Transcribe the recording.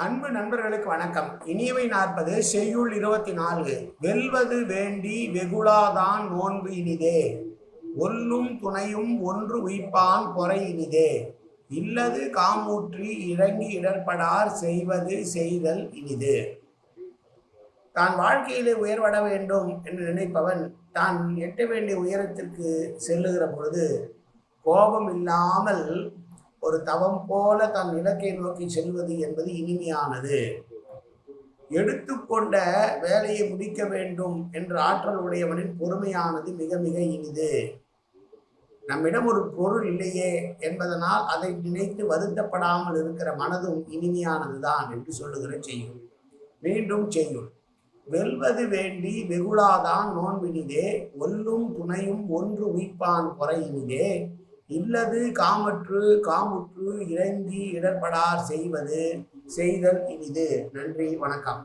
அன்பு நண்பர்களுக்கு வணக்கம். இனியவை நாற்பது செய்யுள் இருபத்தி நான்கு வெல்வது வேண்டி வெகுளாதான் நோன்பு இனிதே. ஒல்லும் துணையும் ஒன்று உயிப்பான் பொறை இனிதே. இல்லது காமூற்றி இறங்கி இடர்படார் செய்வது செய்தல் இனிது. தான் வாழ்க்கையிலே உயர்வட வேண்டும் என்று நினைப்பவன் தான் எட்ட வேண்டிய உயரத்திற்கு செல்லுகிற பொழுது கோபம் இல்லாமல் ஒரு தவம் போல தன் இலக்கை நோக்கி செல்வது என்பது இனிமையானது. எடுத்துக்கொண்ட வேலையை முடிக்க வேண்டும் என்ற ஆற்றல் உடையவனின் பொறுமையானது மிக மிக இனிது. நம்மிடம் ஒரு பொருள் இல்லையே என்பதனால் அதை நினைத்து வருத்தப்படாமல் இருக்கிற மனதும் இனிமையானதுதான் என்று சொல்லுகிற செய்யும் மீண்டும் செய்யும் வெல்வது வேண்டி வெகுளாதான் நோன்பினிதே ஒல்லும் துணையும் ஒன்று உயிப்பான் குறையினிதே இல்லது காமற்று காமுற்று இறங்கி இடர்படார் செய்வது செய்தல் இனிது. நன்றி வணக்கம்.